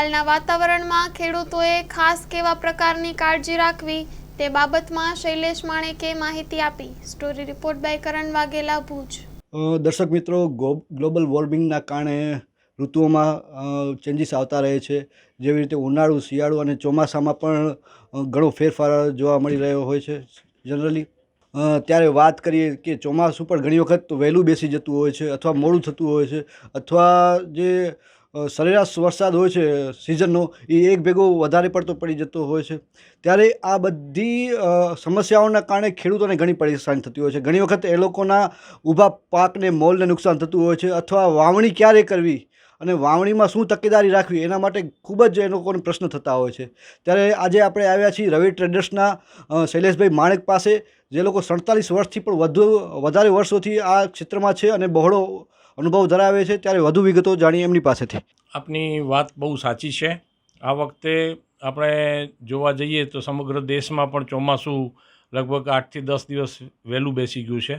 હાલના વાતાવરણમાં ખેડૂતોએ ખાસ કેવા પ્રકારની કાળજી રાખવી તે બાબતમાં શૈલેષ માણેકે માહિતી આપી. Story report by Karan Vaghela, Bhuj. દર્શક મિત્રો ગ્લોબલ વોર્મિંગના કારણે ઋતુઓમાં ચેન્જીસ આવતા રહે છે. જેવી રીતે ઉનાળુ, શિયાળુ અને ચોમાસામાં પણ ઘણો ફેરફાર જોવા મળી રહ્યો હોય છે જનરલી. ત્યારે વાત કરીએ કે ચોમાસું પણ ઘણી વખત વહેલું બેસી જતું હોય છે અથવા મોડું થતું હોય છે અથવા જે સરેરાશ વરસાદ હોય છે સિઝનનો, એ એક ભેગો વધારે પડતો પડી જતો હોય છે. ત્યારે આ બધી સમસ્યાઓના કારણે ખેડૂતોને ઘણી પરેશાની થતી હોય છે. ઘણી વખત એ લોકોના ઊભા પાકને મોલને નુકસાન થતું હોય છે અથવા વાવણી ક્યારે કરવી અને વાવણીમાં શું તકેદારી રાખવી એના માટે ખૂબ જ એ લોકોને પ્રશ્ન થતા હોય છે. ત્યારે આજે આપણે આવ્યા છીએ રવિ ટ્રેડર્સના શૈલેષભાઈ માણેક પાસે, જે લોકો સડતાલીસ વર્ષથી પણ વધુ, વધારે વર્ષોથી આ ક્ષેત્રમાં છે અને બહોળો અનુભવ ધરાવે છે ત્યારે વધુ વિગતો જાણીએ એમની પાસેથી. આપની વાત બહુ સાચી છે. આ વખતે આપણે જોવા જઈએ તો સમગ્ર દેશમાં પણ ચોમાસું લગભગ આઠથી દસ દિવસ વહેલું બેસી ગયું છે.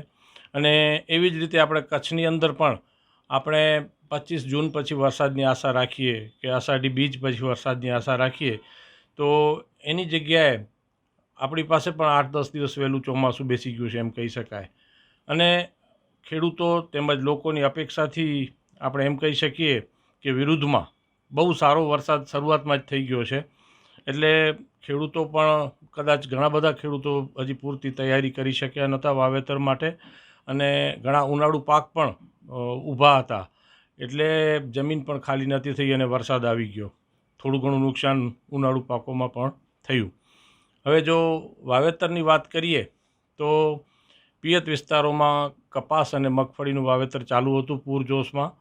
અને એવી જ રીતે આપણે કચ્છની અંદર પણ આપણે પચીસ જૂન પછી વરસાદની આશા રાખીએ કે અષાઢી બીજ પછી વરસાદની આશા રાખીએ, તો એની જગ્યાએ આપણી પાસે પણ આઠ દસ દિવસ વહેલું ચોમાસું બેસી ગયું છે એમ કહી શકાય. અને ખેડૂતો તેમજ લોકોની અપેક્ષાથી આપણે એમ કહી શકીએ કે વિરુદ્ધમાં બહુ સારો વરસાદ શરૂઆતમાં જ થઈ ગયો છે. એટલે ખેડૂતો પણ કદાચ ઘણા બધા ખેડૂતો હજી પૂરતી તૈયારી કરી શક્યા નહોતા વાવેતર માટે અને ઘણા ઉનાળુ પાક પણ ઊભા હતા. એટલે જમીન પણ ખાલી નથી થઈ અને વરસાદ આવી ગયો. થોડું ઘણું નુકસાન ઉનાળુ પાકોમાં પણ થયું. હવે જો વાવેતરની વાત કરીએ તો પિયત વિસ્તારોમાં કપાસ અને મગફળીનું વાવેતર ચાલુ હતું પૂરજોશમાં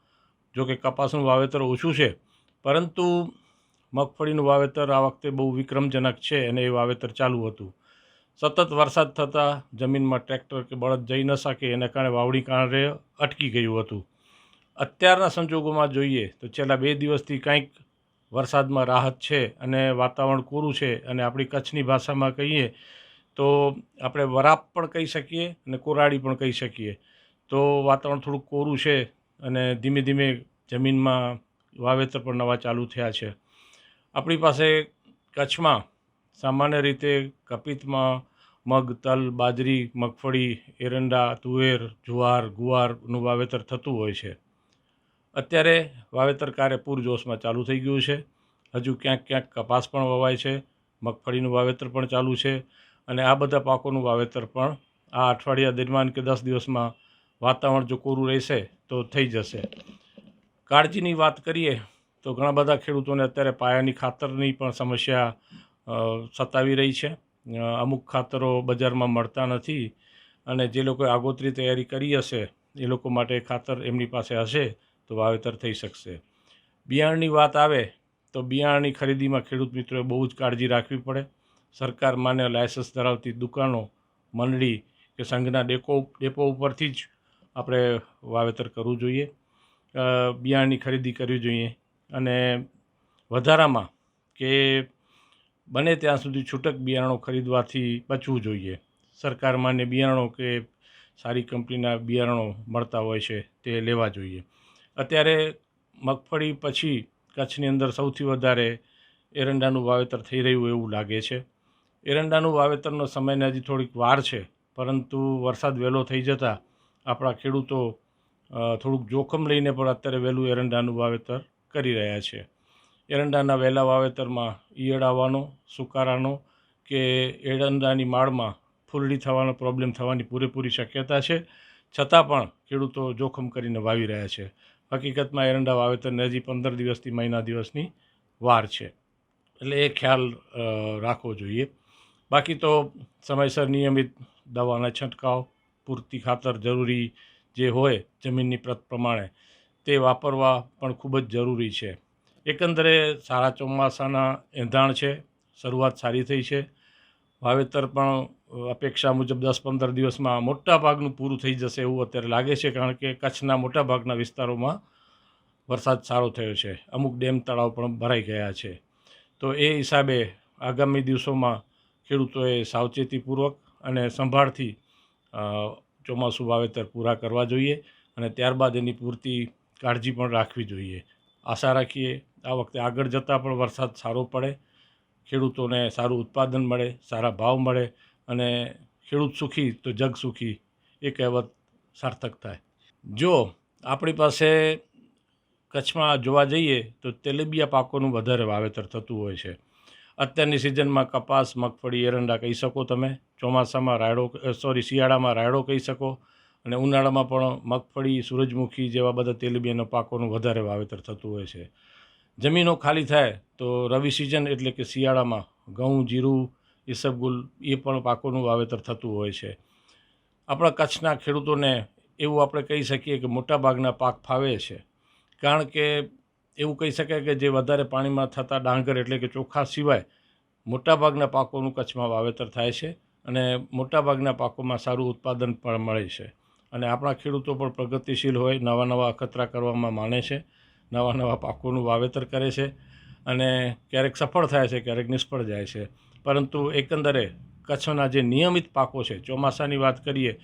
જો કે કપાસનું વાવેતર ઓછું છે. પરંતુ મગફળીનું વાવેતર આ વખતે બહુ વિક્રમજનક છે અને એ વાવેતર ચાલુ હતું. સતત વરસાદ થતાં જમીનમાં ટ્રેક્ટર કે બળદ જઈ ન શકે, એના કારણે વાવણી કારણે અટકી ગયું હતું. અત્યારના સંજોગોમાં જોઈએ તો છેલ્લા બે દિવસથી કંઈક વરસાદમાં રાહત છે અને વાતાવરણ કોરું છે અને આપણી કચ્છની ભાષામાં કહીએ તો આપણે વરાપ પણ કહી શકીએ અને કોરાડી પણ કહી શકીએ. તો વાતાવરણ થોડું કોરું છે અને ધીમે ધીમે જમીનમાં વાવેતર પણ નવા ચાલુ થયા છે. આપણી પાસે કચ્છમાં સામાન્ય રીતે કપિતમાં મગ, તલ, બાજરી, મગફળી, એરંડા, તુવેર, જુવાર ગુવારનું વાવેતર થતું હોય છે. અત્યારે વાવેતર કાર્ય પૂરજોશમાં ચાલુ થઈ ગયું છે. હજુ ક્યાંક ક્યાંક કપાસ પણ વવાય છે, મગફળીનું વાવેતર પણ ચાલુ છે અને આ બધા પાકોનું વાવેતર પણ આ અઠવાડિયા દરમિયાન કે દસ દિવસમાં વાતાવરણ જો કોરું રહેશે તો થઈ જશે. કાળજીની વાત કરીએ તો ઘણા બધા ખેડૂતોને અત્યારે પાયાની ખાતરની પણ સમસ્યા સતાવી રહી છે. અમુક ખાતરો બજારમાં મળતા નથી અને જે લોકોએ આગોતરી તૈયારી કરી હશે, એ લોકો માટે ખાતર એમની પાસે હશે તો વાવેતર થઈ શકશે. બિયારણની વાત આવે તો બિયારણની ખરીદીમાં ખેડૂત મિત્રોએ બહુ જ કાળજી રાખવી પડે. સરકાર માન્ય લાયસન્સ ધરાવતી દુકાનો, મંડળી કે સંઘના ડેપો ડેપો ઉપરથી જ આપણે વાવેતર કરવું જોઈએ બિયારણની ખરીદી કરવી જોઈએ અને વધારામાં કે બને ત્યાં સુધી છૂટક બિયારણો ખરીદવાથી બચવું જોઈએ. સરકારમાંને બિયારણો કે સારી કંપનીના બિયારણો મળતા હોય છે તે લેવા જોઈએ. અત્યારે મગફળી પછી કચ્છની અંદર સૌથી વધારે એરંડાનું વાવેતર થઈ રહ્યું એવું લાગે છે. એરંડાનું વાવેતરનો સમયને હજી થોડીક વાર છે, પરંતુ વરસાદ વહેલો થઈ જતાં આપણા ખેડૂતો થોડુંક જોખમ લઈને પણ અત્યારે વહેલું એરંડાનું વાવેતર કરી રહ્યા છે. એરંડાના વહેલા વાવેતરમાં ઈયળ આવવાનો સુકારાનો કે એરંડાની માળમાં ફૂલડી થવાનો પ્રોબ્લેમ થવાની પૂરેપૂરી શક્યતા છે. છતાં પણ ખેડૂતો જોખમ કરીને વાવી રહ્યા છે. હકીકતમાં એરંડા વાવેતરને હજી પંદર દિવસથી મહિના દિવસની વાર છે. એટલે એ ખ્યાલ રાખવો જોઈએ. બાકી તો સમયસર નિયમિત દવાના છંટકાવ પૂરતી ખાતર જરૂરી જે હોય જમીનની પ્રત પ્રમાણે તે વાપરવા પણ ખૂબ જ જરૂરી છે. એકંદરે સારા ચોમાસાના એંધાણ છે, શરૂઆત સારી થઈ છે. વાવેતર પણ અપેક્ષા મુજબ દસ પંદર દિવસમાં મોટા ભાગનું પૂરું થઈ જશે એવું અત્યારે લાગે છે, કારણ કે કચ્છના મોટા ભાગના વિસ્તારોમાં વરસાદ સારો થયો છે. અમુક ડેમ તળાવ પણ ભરાઈ ગયા છે. તો એ હિસાબે આગામી દિવસોમાં ખેડૂતોએ સાવચેતીપૂર્વક અને સંભાળથી ચોમાસું વાવેતર પૂરા કરવા જોઈએ અને ત્યારબાદ એની પૂરતી કાળજી પણ રાખવી જોઈએ. આશા રાખીએ આ વખતે આગળ જતાં પણ વરસાદ સારો પડે, ખેડૂતોને સારું ઉત્પાદન મળે, સારા ભાવ મળે અને ખેડૂત સુખી તો જગ સુખી, એ કહેવત સાર્થક થાય. જો આપણી પાસે કચ્છમાં જોવા જઈએ તો તેલીબિયા પાકોનું વધારે વાવેતર થતું હોય છે. અત્યારની સિઝનમાં કપાસ, મગફળી, એરંડા કહી શકો તમે. ચોમાસામાં રાયડો સોરી શિયાળામાં રાયડો કહી શકો. અને ઉનાળામાં પણ મગફળી, સૂરજમુખી જેવા બધા તેલીબીયાના પાકોનું વધારે વાવેતર થતું હોય છે. જમીનો ખાલી થાય તો રવિ સિઝન એટલે કે શિયાળામાં ઘઉં, જીરું, ઈસબગુલ, એ પણ પાકોનું વાવેતર થતું હોય છે. આપણા કચ્છના ખેડૂતોને એવું આપણે કહી શકીએ કે મોટાભાગના પાક ફાવે છે. કારણ કે એવું કહી શકાય કે જે વધારે પાણીમાં થતા ડાંગર એટલે કે ચોખા સિવાય મોટાભાગના પાકોનું કચ્છમાં વાવેતર થાય છે અને મોટાભાગના પાકોમાં સારું ઉત્પાદન પણ મળે છે. અને આપણા ખેડૂતો પણ પ્રગતિશીલ હોય, નવા નવા અખતરા કરવામાં માને છે, નવા નવા પાકોનું વાવેતર કરે છે અને ક્યારેક સફળ થાય છે, ક્યારેક નિષ્ફળ જાય છે. પરંતુ એકંદરે કચ્છના જે નિયમિત પાકો છે, ચોમાસાની વાત કરીએ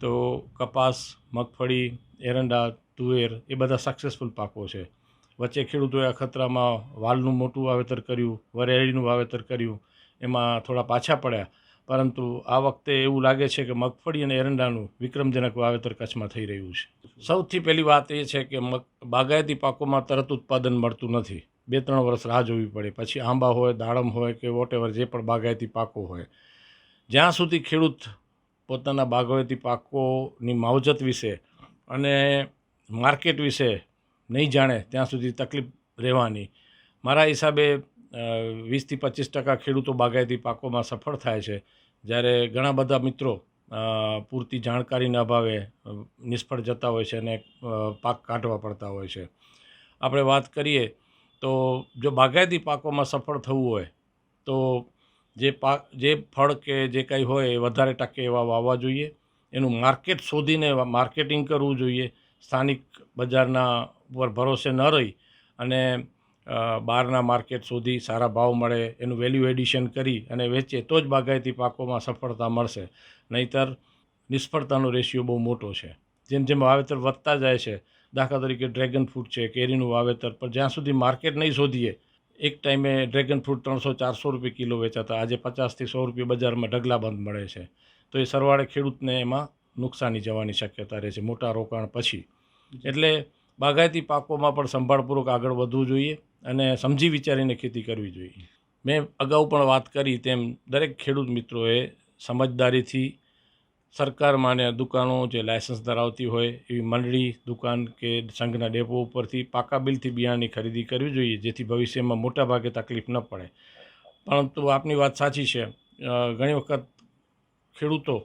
તો કપાસ, મગફળી, એરંડા, તુવેર એ બધા સક્સેસફુલ પાકો છે. વચ્ચે ખેડૂતોએ અખતરામાં વાલનું મોટું વાવેતર કર્યું, વરેળીનું વાવેતર કર્યું, એમાં થોડા પાછા પડ્યા. પરંતુ આ વખતે એવું લાગે છે કે મગફળી અને એરંડાનું વિક્રમજનક વાવેતર કચ્છમાં થઈ રહ્યું છે. સૌથી પહેલી વાત એ છે કે મગ, બાગાયતી પાકોમાં તરત ઉત્પાદન મળતું નથી. બે ત્રણ વર્ષ રાહ જોવી પડે. પછી આંબા હોય, દાડમ હોય કે વોટેવર જે પણ બાગાયતી પાકો હોય. જ્યાં સુધી ખેડૂત પોતાના બાગાયતી પાકોની માવજત વિશે અને માર્કેટ વિશે નહીં જાણે ત્યાં સુધી તકલીફ રહેવાની. મારા હિસાબે વીસથી પચીસ ટકા ખેડૂતો બાગાયતી પાકોમાં સફળ થાય છે. જ્યારે ઘણા બધા મિત્રો પૂરતી જાણકારીના અભાવે નિષ્ફળ જતા હોય છે અને પાક કાઢવા પડતા હોય છે. આપણે વાત કરીએ તો જો બાગાયતી પાકોમાં સફળ થવું હોય, તો જે પાક, જે ફળ કે જે કંઈ હોય એ વધારે ટકે એવા વાવવા જોઈએ. એનું માર્કેટ શોધીને માર્કેટિંગ કરવું જોઈએ. સ્થાનિક બજારના ઉપર ભરોસે ન રહી અને બહારના માર્કેટ સુધી સારા ભાવ મળે એનું વેલ્યુ એડિશન કરી અને વેચે તો જ બાગાયતી પાકોમાં સફળતા મળશે. નહીંતર નિષ્ફળતાનો રેશિયો બહુ મોટો છે. જેમ જેમ વાવેતર વધતા જાય છે દાખલા તરીકે ડ્રેગન ફ્રૂટ છે કેરીનું વાવેતર પણ જ્યાં સુધી માર્કેટ નહીં શોધીએ એક ટાઈમે ડ્રેગન ફ્રૂટ ત્રણસો ચારસો રૂપિયા કિલો વેચાતા આજે પચાસથી સો રૂપિયા બજારમાં ઢગલાબંધ મળે છે. તો એ સરવાળે ખેડૂતને એમાં નુકસાની જવાની શક્યતા રહે છે મોટા રોકાણ પછી. એટલે બાગાયતી પાકોમાં પણ સંભાળપૂર્વક આગળ વધવું જોઈએ અને સમજી વિચારીને ખેતી કરવી જોઈએ. મેં અગાઉ પણ વાત કરી તેમ દરેક ખેડૂત મિત્રોએ સમજદારીથી સરકાર માન્ય દુકાનો જે લાયસન્સ ધરાવતી હોય એવી મંડળી, દુકાન કે સંઘના ડેપો ઉપરથી પાકા બિલથી બિયારણની ખરીદી કરવી જોઈએ જેથી ભવિષ્યમાં મોટાભાગે તકલીફ ન પડે. પરંતુ આપની વાત સાચી છે. ઘણી વખત ખેડૂતો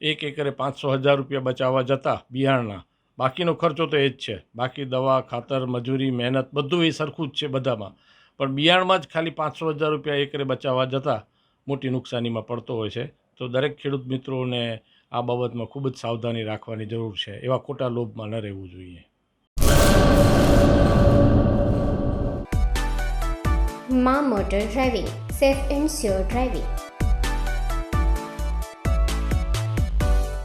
એક એકરે પાંચસો હજાર રૂપિયા બચાવવા જતા બિયારણના બાકીનો ખર્ચો તો એ જ છે. બાકી દવા, ખાતર, મજૂરી, મહેનત બધું એ સરખું જ છે બધામાં. પણ બિયાણમાં જ ખાલી પાંચસો હજાર રૂપિયા એકરે બચાવવા જતાં મોટી નુકસાનીમાં પડતો હોય છે. તો દરેક ખેડૂત મિત્રોને આ બાબતમાં ખૂબ જ સાવધાની રાખવાની જરૂર છે. એવા ખોટા લોભમાં ન રહેવું જોઈએ. મા motor driving. Safe and sure driving.